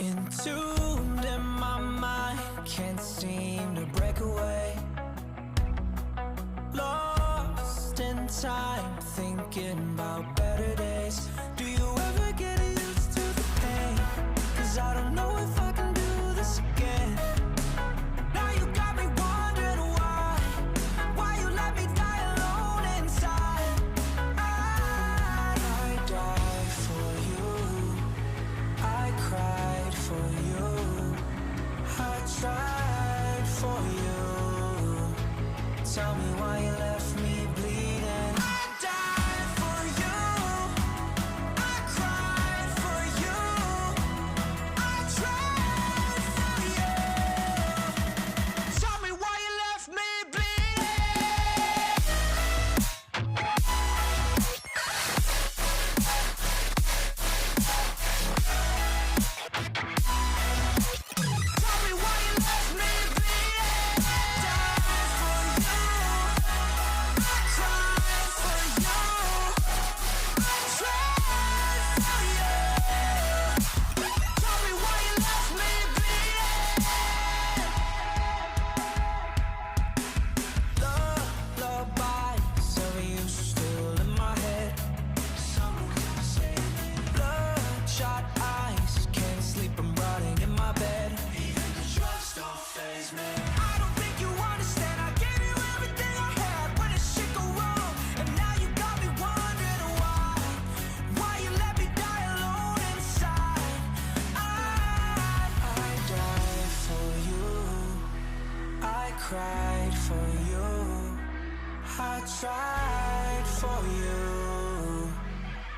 Entombed in my mind, can't seem to break away. Lost in time, thinking about better days. Do you ever get used to the pain? Cause I don't know if tried for you.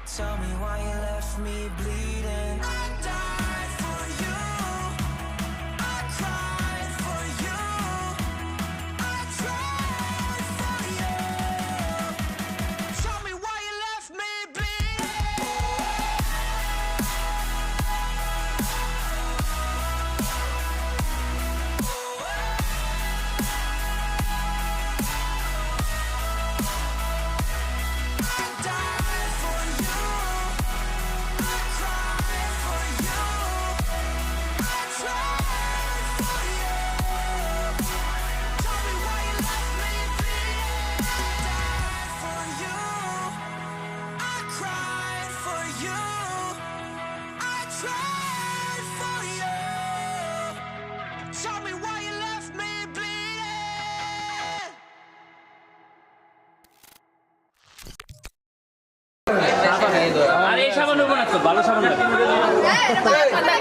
Tell me why you left me bleeding. ভালো সাবান না, না,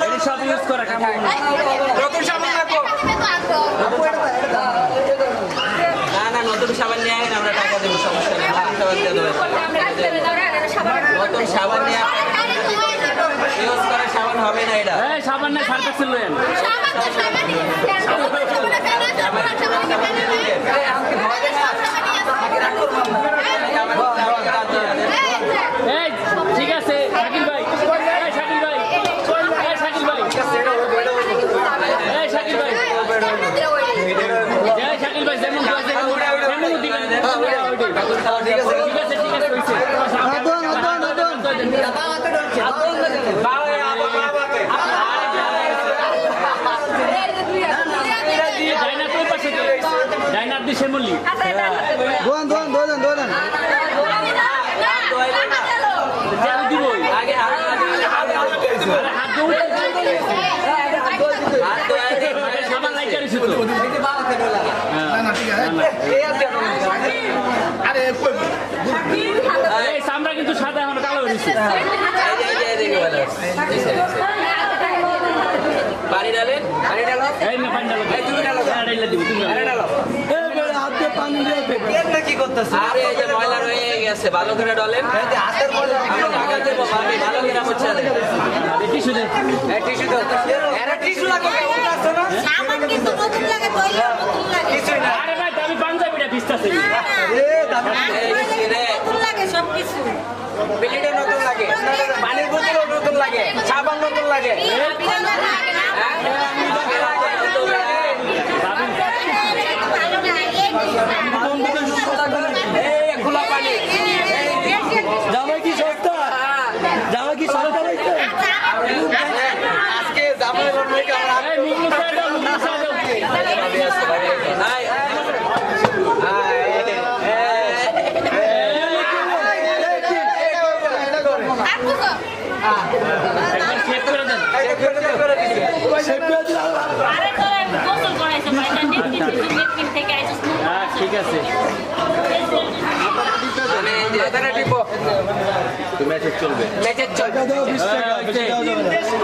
ভালো সব use করা নতুন সাবান নিয়ে আমরা টাকা দেবো সমস্যা নেই। নতুন সাবান নতুন সাবান নিয়ে ইউজ করা সাবান হবে না এটা। হ্যাঁ সাবান না সার্ফ এক্সেল সার সাবান তো এই ঠিক আছে শাকিল ভাই এই শাকিল ভাই এই শাকিল ভাই এই শাকিল ভাই জয় শাকিল ভাই যেমন দোয়া তেমন দিবেন ঠিক আছে ঠিক আছে হইছে ডাইনার তো পাশে ডাইনার দিয়ে শ্যামলি দোয়ান দোয়ান দোয়ান দোয়ান জাল দিবই আগে হাত আরে হাত দৌড়ে হাত ধোয়া দিয়ে সাবান লাইট করেছি তো এই সামরা কিন্তু সাদা এখন কালো হয়েছে পানি ডালেন পানি ডালো পানি ডালো তুমি। পানি ডালো কি করতেছে আরে এই যে ময়লা রয়ে গেছে ভালো করে ডলেন। হাতের মধ্যে আমি টাকা আমি ভালো করে মুছে টিস্যু দে। এই টিস্যু দাও এরা টিস্যু লাগবে কেমন আছে না? সামান কিন্তু নতুন লাগে তৈরি নতুন লাগে। কিছুই না। আরে ভাই আমি পাঞ্জাবিটা ভিজতাছি। এই রে। নতুন লাগে সব কিছু প্লেটও নতুন লাগে। পানির বোতলও নতুন লাগে। সাবান? নতুন লাগে ঠান্ডা পানি জামাই কি সস্তা জামাই কি সস্তা পাইছে আজকে জামাই বানাইকে আমরা এই মুখলু সাইড দাও মুখলু সাইড দাও হাই একবার চেক করে দেন আরে তোরা একটু গোসল করাইছো ভাই এটা নেট কিনতে নেট কিনতে থেকে আইছিস হ্যাঁ ঠিক আছে চলবে। ম্যাচের চল হ্যাঁ।